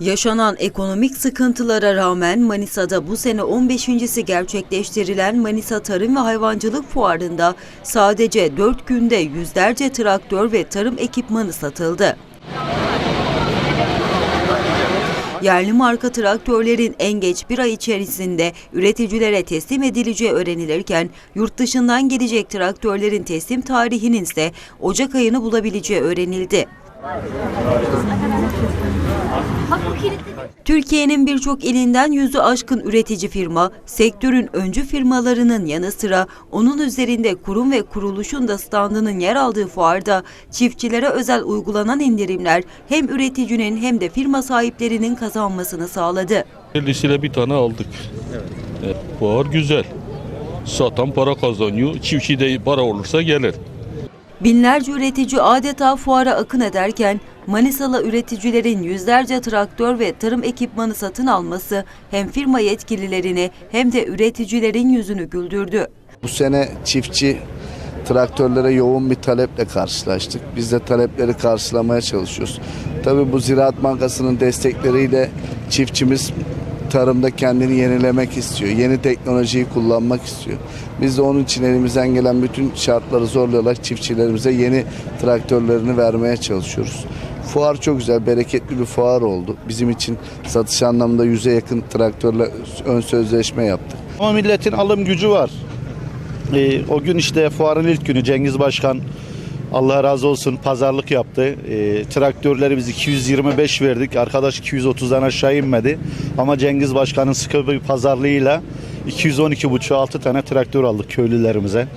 Yaşanan ekonomik sıkıntılara rağmen Manisa'da bu sene 15.si gerçekleştirilen Manisa Tarım ve Hayvancılık Fuarı'nda sadece 4 günde yüzlerce traktör ve tarım ekipmanı satıldı. Yerli marka traktörlerin en geç bir ay içerisinde üreticilere teslim edileceği öğrenilirken yurt dışından gelecek traktörlerin teslim tarihinin ise Ocak ayını bulabileceği öğrenildi. Türkiye'nin birçok ilinden yüzü aşkın üretici firma, sektörün öncü firmalarının yanı sıra onun üzerinde kurum ve kuruluşun da standının yer aldığı fuarda çiftçilere özel uygulanan indirimler hem üreticinin hem de firma sahiplerinin kazanmasını sağladı. Listesiyle bir tane aldık. Evet. Fuar güzel. Satan para kazanıyor. Çiftçi de para olursa gelir. Binlerce üretici adeta fuara akın ederken Manisalı üreticilerin yüzlerce traktör ve tarım ekipmanı satın alması hem firma yetkililerini hem de üreticilerin yüzünü güldürdü. Bu sene çiftçi traktörlere yoğun bir taleple karşılaştık. Biz de talepleri karşılamaya çalışıyoruz. Tabii bu Ziraat Bankası'nın destekleriyle çiftçimiz tarımda kendini yenilemek istiyor. Yeni teknolojiyi kullanmak istiyor. Biz de onun için elimizden gelen bütün şartları zorlayarak çiftçilerimize yeni traktörlerini vermeye çalışıyoruz. Fuar çok güzel, bereketli bir fuar oldu. Bizim için satış anlamında yüze yakın traktörle ön sözleşme yaptık. Ama milletin alım gücü var. Ee, o gün işte fuarın ilk günü Cengiz Başkan Allah razı olsun pazarlık yaptı. Ee, traktörleri biz 225 verdik. Arkadaş 230'dan aşağı inmedi. Ama Cengiz Başkan'ın sıkı bir pazarlığıyla 212,5 6 tane traktör aldık köylülerimize.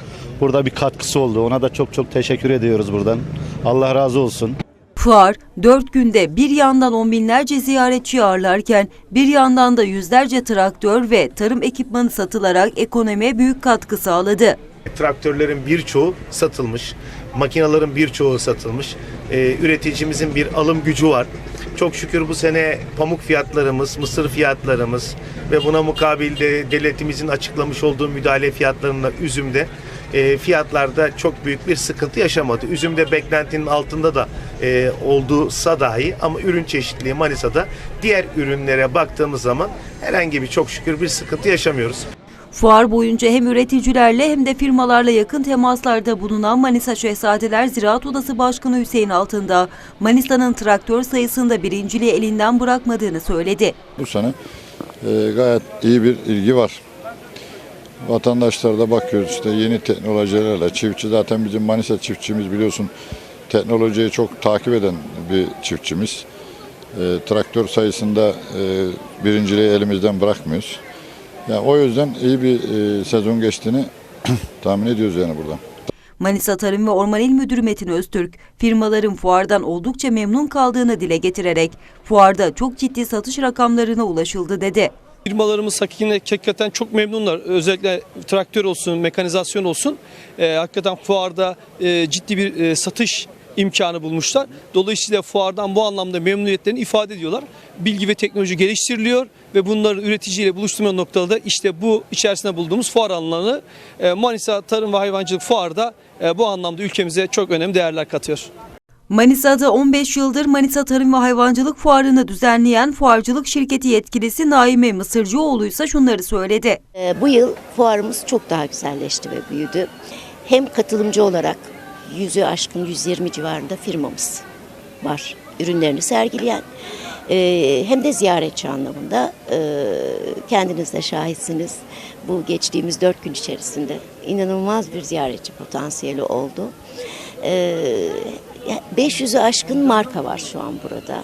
Burada bir katkısı oldu. Ona da çok çok teşekkür ediyoruz buradan. Allah razı olsun. Fuar 4 günde bir yandan on binlerce ziyaretçi ağırlarken bir yandan da yüzlerce traktör ve tarım ekipmanı satılarak ekonomiye büyük katkı sağladı. Traktörlerin birçoğu satılmış, makinaların birçoğu satılmış. Ee, üreticimizin bir alım gücü var. Çok şükür bu sene pamuk fiyatlarımız, mısır fiyatlarımız ve buna mukabil de devletimizin açıklamış olduğu müdahale fiyatlarında üzümde e, fiyatlarda çok büyük bir sıkıntı yaşamadı. Üzümde beklentinin altında da e, olduğsa dahi ama ürün çeşitliliği Manisa'da diğer ürünlere baktığımız zaman herhangi bir çok şükür bir sıkıntı yaşamıyoruz. Fuar boyunca hem üreticilerle hem de firmalarla yakın temaslarda bulunan Manisa Şehzadeler Ziraat Odası Başkanı Hüseyin Altında, Manisa'nın traktör sayısında birinciliği elinden bırakmadığını söyledi. Bu sene e, gayet iyi bir ilgi var. Vatandaşlar da bakıyoruz işte yeni teknolojilerle. Çiftçi zaten bizim Manisa çiftçimiz biliyorsun teknolojiyi çok takip eden bir çiftçimiz. E, traktör sayısında e, birinciliği elimizden bırakmıyoruz. Yani o yüzden iyi bir e, sezon geçtiğini tahmin ediyoruz yani buradan. Manisa Tarım ve Orman İl Müdürü Metin Öztürk, firmaların fuardan oldukça memnun kaldığını dile getirerek fuarda çok ciddi satış rakamlarına ulaşıldı dedi. Firmalarımız hakikaten çok memnunlar. Özellikle traktör olsun, mekanizasyon olsun. E, hakikaten fuarda e, ciddi bir e, satış imkanı bulmuşlar. Dolayısıyla fuardan bu anlamda memnuniyetlerini ifade ediyorlar. Bilgi ve teknoloji geliştiriliyor ve bunları üreticiyle buluşturma noktada da işte bu içerisinde bulduğumuz fuar alanlarını e, Manisa Tarım ve Hayvancılık Fuarı'da e, bu anlamda ülkemize çok önemli değerler katıyor. Manisa'da 15 yıldır Manisa Tarım ve Hayvancılık Fuarı'nı düzenleyen fuarcılık şirketi yetkilisi Naime Mısırcıoğlu ise şunları söyledi. Ee, Bu yıl fuarımız çok daha güzelleşti ve büyüdü. Hem katılımcı olarak yüzü aşkın 120 civarında firmamız var ürünlerini sergileyen ee, hem de ziyaretçi anlamında ee, kendiniz de şahitsiniz. Bu geçtiğimiz dört gün içerisinde inanılmaz bir ziyaretçi potansiyeli oldu. Ee, 500'ü aşkın marka var şu an burada.